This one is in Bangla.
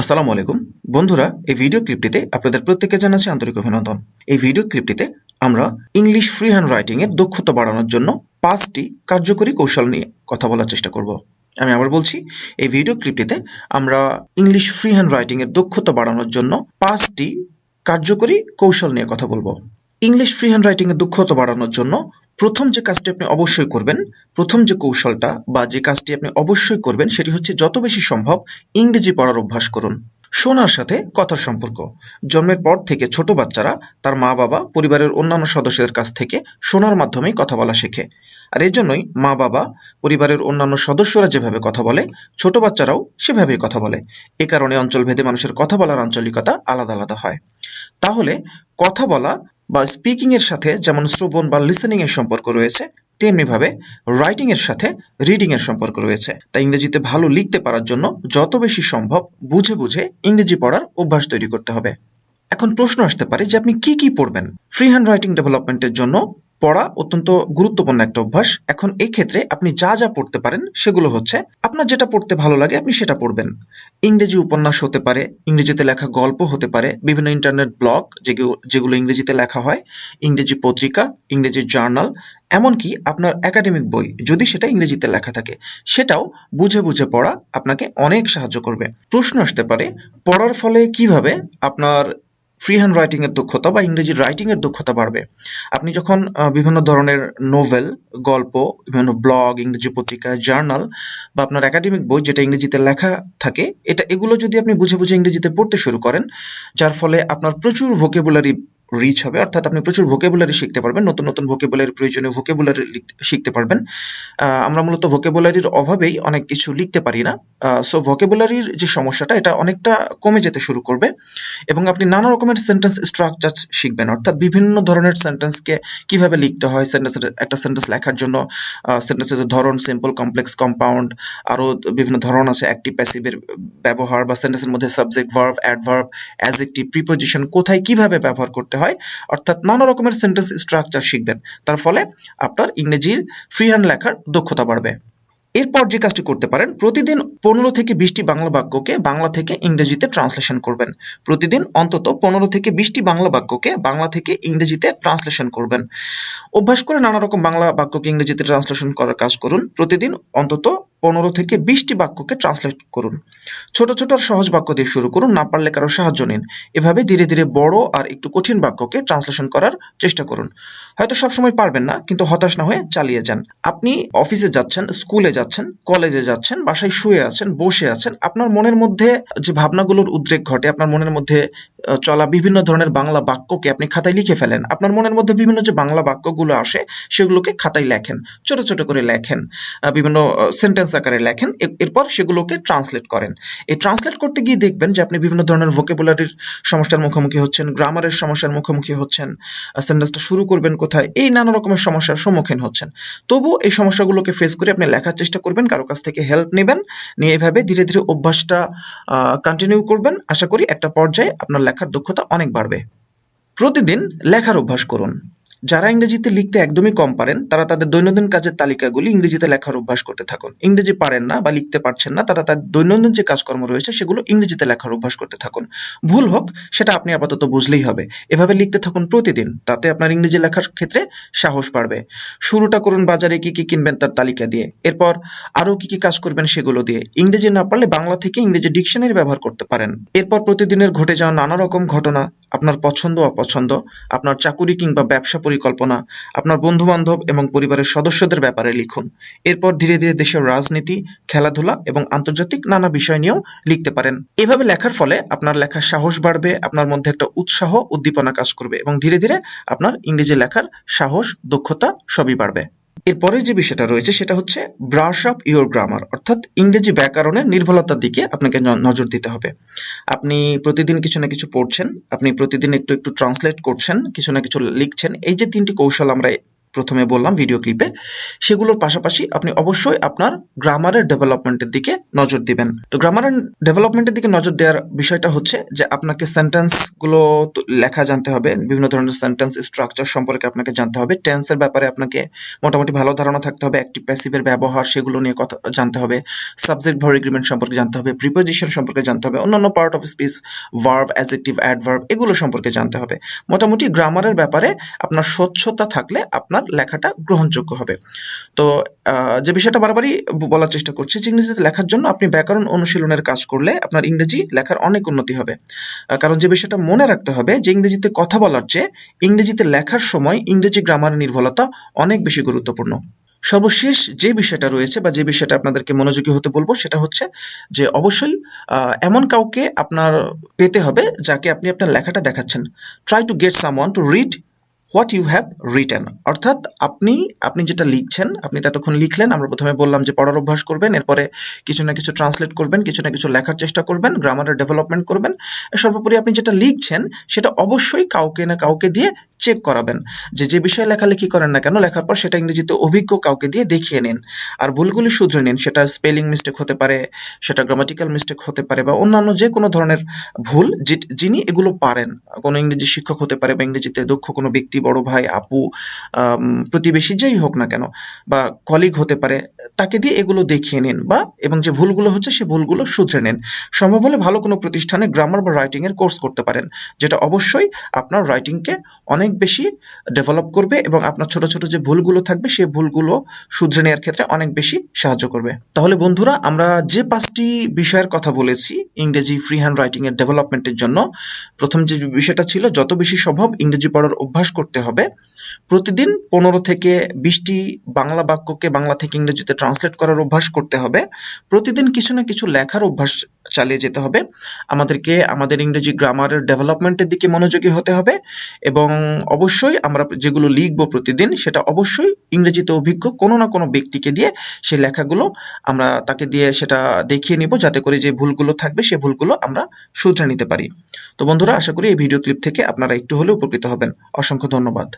আসসালামু আলাইকুম। বন্ধুরা, এই ভিডিও ক্লিপটিতে আপনাদের প্রত্যেককে জানাচ্ছি আন্তরিক অভিনন্দন। এই ভিডিও ক্লিপটিতে আমরা ইংলিশ ফ্রি হ্যান্ড রাইটিং এর দক্ষতা বাড়ানোর জন্য পাঁচটি কার্যকরী কৌশল নিয়ে কথা বলার চেষ্টা করব। আমি আবার বলছি, এই ভিডিও ক্লিপটিতে আমরা ইংলিশ ফ্রি হ্যান্ড রাইটিং এর দক্ষতা বাড়ানোর জন্য পাঁচটি কার্যকরী কৌশল নিয়ে কথা বলব। ইংলিশ ফ্রি হ্যান্ড রাইটিং এর দক্ষতা বাড়ানোর জন্য প্রথম যে কাজটি আপনি অবশ্যই করবেন, প্রথম যে কৌশলটা বা যে কাজটি আপনি অবশ্যই করবেন, সেটি হচ্ছে যত বেশি সম্ভব ইংরেজি পড়ার অভ্যাস করুন। শোনার সাথে কথার সম্পর্ক। জন্মের পর থেকে ছোট বাচ্চারা তার মা, বাবা, পরিবারের অন্যান্য সদস্যদের কাছ থেকে শোনার মাধ্যমেই কথা বলা শেখে। আর এর জন্যই মা, বাবা, পরিবারের অন্যান্য সদস্যরা যেভাবে কথা বলে, ছোট বাচ্চারাও সেভাবেই কথা বলে। এ কারণে অঞ্চলভেদে মানুষের কথা বলার আঞ্চলিকতা আলাদা আলাদা হয়। তাহলে কথা বলা বা স্পিকিং এর সাথে যেমন শ্রবণ বা লিসেনিং এর সম্পর্ক রয়েছে, তেমনিভাবে রাইটিং এর সাথে রিডিং এর সম্পর্ক রয়েছে। তাই ইংরেজিতে ভালো লিখতে পারার জন্য যত বেশি সম্ভব বুঝে বুঝে ইংরেজি পড়ার অভ্যাস তৈরি করতে হবে। এখন প্রশ্ন আসতে পারে যে আপনি কি কি পড়বেন? ফ্রি হ্যান্ড রাইটিং ডেভেলপমেন্টের জন্য পড়া অত্যন্ত গুরুত্বপূর্ণ একটা অভ্যাস। এখন এই ক্ষেত্রে আপনি যা যা পড়তে পারেন, সেগুলো হচ্ছে আপনার যেটা পড়তে ভালো লাগে আপনি সেটা পড়বেন। ইংরেজি উপন্যাস হতে পারে, ইংরেজিতে লেখা গল্প হতে পারে, বিভিন্ন ইন্টারনেট ব্লগ যেগুলো ইংরেজিতে লেখা হয়, ইংরেজি পত্রিকা, ইংরেজি জার্নাল এমনকি আপনার একাডেমিক বই, যদি সেটা ইংরেজিতে লেখা থাকে, সেটাও বুঝে বুঝে পড়া আপনাকে অনেক সাহায্য করবে। প্রশ্ন আসতে পারে, পড়ার ফলে কীভাবে আপনার ফ্রি হ্যান্ড রাইটিংয়ের দক্ষতা বা ইংরেজি রাইটিংয়ের দক্ষতা বাড়বে। আপনি যখন বিভিন্ন ধরনের নোভেল গল্প, বিভিন্ন ব্লগ ইংরেজি পত্রিকা জার্নাল বা আপনার একাডেমিক বই যেটা ইংরেজিতে লেখা থাকে, এটা, এগুলো যদি আপনি বুঝে বুঝে ইংরেজিতে পড়তে শুরু করেন, যার ফলে আপনার প্রচুর ভোকেবুলারি রিচ হবে। অর্থাৎ আপনি প্রচুর ভোকেবুলারি শিখতে পারবেন, নতুন নতুন ভোকেবুলারি প্রয়োজনীয় ভোকেবুলারি শিখতে পারবেন। আমরা মূলত ভোকেবুলারির অভাবেই অনেক কিছু লিখতে পারি না। সো ভোকেবুলারির যে সমস্যাটা, এটা অনেকটা কমে যেতে শুরু করবে এবং আপনি নানা রকমের সেন্টেন্স স্ট্রাকচার শিখবেন। অর্থাৎ বিভিন্ন ধরনের সেন্টেন্সকে কীভাবে লিখতে হয় সেন্টেন্স একটা সেন্টেন্স লেখার জন্য সেন্টেন্সের ধরন সিম্পল কমপ্লেক্স কম্পাউন্ড আরও বিভিন্ন ধরন আছে অ্যাক্টিভ প্যাসিভের ব্যবহার বা সেন্টেন্সের মধ্যে subject verb adverb adjective preposition কোথায় কীভাবে ব্যবহার করতে হয়। অর্থাৎ নানা রকমের সেন্টেন্স স্ট্রাকচার শিখবেন। তার ফলে আপনার ইংরেজির ফ্রি হ্যান্ড লেখার দক্ষতা বাড়বে। এরপর যে কাজটি করতে পারেন, প্রতিদিন পনেরো থেকে বিশটি বাংলা বাক্যকে বাংলা থেকে ইংরেজিতে ট্রান্সলেশন করবেন। প্রতিদিন অন্তত পনেরো থেকে বিশটি বাংলা বাক্যকে বাংলা থেকে ইংরেজিতে ট্রান্সলেশন করবেন। অভ্যাস করে নানা রকম বাংলা বাক্যকে ইংরেজিতে ট্রান্সলেশন করার কাজ করুন। প্রতিদিন অন্তত পনেরো থেকে বিশটি বাক্যকে ট্রান্সলেট করুন। ছোট ছোট আর সহজ বাক্য দিয়ে শুরু করুন, না পারলে কারও সাহায্য নিন। এভাবে ধীরে ধীরে বড় আর একটু কঠিন বাক্যকে ট্রান্সলেশন করার চেষ্টা করুন। হয়তো সবসময় পারবেন না, কিন্তু হতাশ না হয়ে চালিয়ে যান। আপনি অফিসে যাচ্ছেন, স্কুলে যাচ্ছেন, কলেজে যাচ্ছেন, বাসায় শুয়ে আছেন, বসে আছেন, আপনার মনের মধ্যে যে ভাবনাগুলোর উদ্রেক ঘটে, আপনার মনের মধ্যে চলা বিভিন্ন ধরনের বাংলা বাক্যকে আপনি খাতায় লিখে ফেলেন। আপনার মনের মধ্যে বিভিন্ন যে বাংলা বাক্যগুলো আসে, সেগুলোকে খাতায় লেখেন, ছোট ছোট করে লেখেন। বিভিন্ন সেন্টেন্স আকারে লেখেন এরপর সেগুলোকে ট্রান্সলেট করেন। এই ট্রান্সলেট করতে গিয়ে দেখবেন যে আপনি বিভিন্ন ধরনের ভোকেবুলারির সমস্যার মুখোমুখি হচ্ছেন গ্রামারের সমস্যার মুখোমুখি হচ্ছেন সেন্টেন্সটা শুরু করবেন কোথায়, এই নানা রকমের সমস্যার সম্মুখীন হচ্ছেন। তবু এই সমস্যাগুলোকে ফেস করে আপনি লেখার চেষ্টা করবেন, কারও কাছ থেকে হেল্প নেবেন, নিয়ে এভাবে ধীরে ধীরে অভ্যাসটা কন্টিনিউ করবেন। আশা করি একটা পর্যায়ে আপনার লেখার দক্ষতা অনেক বাড়বে। প্রতিদিন লেখার অভ্যাস করুন। যারা ইংরেজিতে লিখতে একদমই কম পারেন, তারা তাদের দৈনন্দিন কাজের তালিকাগুলি ইংরেজিতে লেখার অভ্যাস করতে থাকুন। ইংরেজি পারেন না বা লিখতে পারছেন না, তারা তাদের দৈনন্দিন যে কাজকর্ম রয়েছে, সেগুলো ইংরেজিতে লেখার অভ্যাস করতে থাকুন। ভুল হোক, সেটা আপনি আপাতত বুঝলেই হবে। এভাবে লিখতে থাকুন প্রতিদিন, তাতে আপনার ইংরেজি লেখার ক্ষেত্রে সাহস বাড়বে। শুরুটা করুন বাজারে কি কি কিনবেন তার তালিকা দিয়ে। এরপর আরও কি কি কাজ করবেন সেগুলো দিয়ে। ইংরেজি না পারলে বাংলা থেকে ইংরেজি ডিকশনারি ব্যবহার করতে পারেন। এরপর প্রতিদিনের ঘটে যাওয়া নানা রকম ঘটনা আপনার পছন্দ, অপছন্দ, আপনার চাকুরি কিংবা ব্যবসা পরিকল্পনা, আপনার বন্ধু বান্ধব এবং পরিবারের সদস্যদের ব্যাপারে লিখুন। এরপর ধীরে ধীরে দেশের রাজনীতি, খেলাধুলা এবং আন্তর্জাতিক নানা বিষয় নিয়েও লিখতে পারেন। এভাবে লেখার ফলে আপনার লেখার সাহস বাড়বে, আপনার মধ্যে একটা উৎসাহ, উদ্দীপনা কাজ করবে এবং ধীরে ধীরে আপনার ইংরেজি লেখার সাহস, দক্ষতা সবই বাড়বে। এরপরের যে বিষয়টা রয়েছে সেটা হচ্ছে ব্রাশ আপ ইউর গ্রামার অর্থাৎ ইংরেজি ব্যাকরণের নির্ভুলতার দিকে আপনাকে নজর দিতে হবে। আপনি প্রতিদিন কিছু না কিছু পড়ছেন, আপনি প্রতিদিন একটু একটু ট্রান্সলেট করছেন, কিছু না কিছু লিখছেন, এই যে তিনটি কৌশল আমরা প্রথমে বললাম ভিডিও ক্লিপে সেগুলোর পাশাপাশি আপনি অবশ্যই আপনার গ্রামারের ডেভেলপমেন্টের দিকে নজর দিবেন। তো গ্রামারের ডেভেলপমেন্টের দিকে নজর দেওয়ার বিষয়টা হচ্ছে যে আপনাকে সেন্টেন্সগুলো লেখা জানতে হবে, বিভিন্ন ধরনের সেন্টেন্স স্ট্রাকচার সম্পর্কে আপনাকে জানতে হবে টেন্সের ব্যাপারে আপনাকে মোটামুটি ভালো ধারণা থাকতে হবে অ্যাক্টিভ প্যাসিভের ব্যবহার সেগুলো নিয়ে কথা জানতে হবে সাবজেক্ট ভার এগ্রিমেন্ট সম্পর্কে জানতে হবে প্রিপোজিশন সম্পর্কে জানতে হবে, অন্যান্য part of speech verb adjective adverb এগুলো সম্পর্কে জানতে হবে। মোটামুটি গ্রামারের ব্যাপারে আপনার স্বচ্ছতা থাকলে আপনার লেখাটা গ্রহণযোগ্য হবে। তো যে বিষয়টা বারবারই বলার চেষ্টা করছি যে ইংরেজিতে লেখার জন্য আপনি ব্যাকরণ অনুশীলনের কাজ করলে আপনার ইংরেজি লেখার অনেক উন্নতি হবে। কারণ যে বিষয়টা মনে রাখতে হবে যে, ইংরেজিতে কথা বলার চেয়ে ইংরেজিতে লেখার সময় ইংরেজি গ্রামারের নির্ভুলতা অনেক বেশি গুরুত্বপূর্ণ। সর্বশেষ যে বিষয়টা রয়েছে বা যে বিষয়টা আপনাদেরকে মনোযোগী হতে বলব, সেটা হচ্ছে যে, অবশ্যই এমন কাউকে আপনার পেতে হবে যাকে আপনি আপনার লেখাটা দেখাচ্ছেন। Try to get someone to read what you have written অর্থাৎ আপনি আপনি যেটা লিখছেন, আপনি ততক্ষণ লিখলেন, আমরা প্রথমে বললাম যে পড়ার অভ্যাস করবেন, এরপরে কিছু না কিছু ট্রান্সলেট করবেন, কিছু না কিছু লেখার চেষ্টা করবেন গ্রামারের ডেভেলপমেন্ট করবেন। সর্বোপরি আপনি যেটা লিখছেন, সেটা অবশ্যই কাউকে না কাউকে দিয়ে চেক করাবেন। যে যে বিষয়ে লেখালেখি করেন না কেন, লেখার পর সেটা ইংরেজিতে অভিজ্ঞ কাউকে দিয়ে দেখিয়ে নিন। আর ভুলগুলি শুধরে নিন, সেটা স্পেলিং মিস্টেক হতে পারে, সেটা গ্রামাটিক্যাল মিস্টেক হতে পারে, বা অন্যান্য যে কোনো ধরনের ভুল যিনি এগুলো পারেন, কোনো ইংরেজি শিক্ষক হতে পারে, বা ইংরেজিতে দক্ষ কোনো ব্যক্তি বড় ভাই, আপু প্রতিবেশী যেই হোক না কেন, বা কলিগ হতে পারে, তাকে দিয়ে এগুলো দেখিয়ে নিন, বা এবং যে ভুলগুলো হচ্ছে সে ভুলগুলো শুধরে নিন। সম্ভব হলে ভালো কোনো প্রতিষ্ঠানে গ্রামার বা রাইটিং এর কোর্স করতে পারেন, যেটা অবশ্যই আপনার রাইটিংকে অনেক বেশি ডেভেলপ করবে এবং আপনার ছোট ছোট যে ভুলগুলো থাকবে সেই ভুলগুলো শুধরে নেওয়ার ক্ষেত্রে অনেক বেশি সাহায্য করবে। তাহলে বন্ধুরা, আমরা যে পাঁচটি বিষয়ের কথা বলেছি, ইংরেজি ফ্রি হ্যান্ড রাইটিং এর ডেভেলপমেন্টের জন্য, প্রথম যে বিষয়টা ছিল, যত বেশি সম্ভব ইংরেজি পড়ার অভ্যাস করতে হবে। প্রতিদিন পনেরো থেকে বিশটি বাংলা বাক্যকে বাংলা থেকে ইংরেজিতে ট্রান্সলেট করার অভ্যাস করতে হবে। প্রতিদিন কিছু না কিছু লেখার অভ্যাস চালিয়ে যেতে হবে। আমাদেরকে, আমাদের ইংরেজি গ্রামারের ডেভেলপমেন্টের দিকে মনোযোগী হতে হবে এবং অবশ্যই আমরা যেগুলো লিখব প্রতিদিন সেটা অবশ্যই ইংরেজিতে অভিজ্ঞ কোনো না কোনো ব্যক্তিকে দিয়ে সেই লেখাগুলো আমরা তাকে দিয়ে সেটা দেখিয়ে নিব যাতে করে যে ভুলগুলো থাকবে সেই ভুলগুলো আমরা শুধরে নিতে পারি। তো বন্ধুরা, আশা করি এই ভিডিও ক্লিপ থেকে আপনারা একটু হলেও উপকৃত হবেন। অসংখ্য ধন্যবাদ।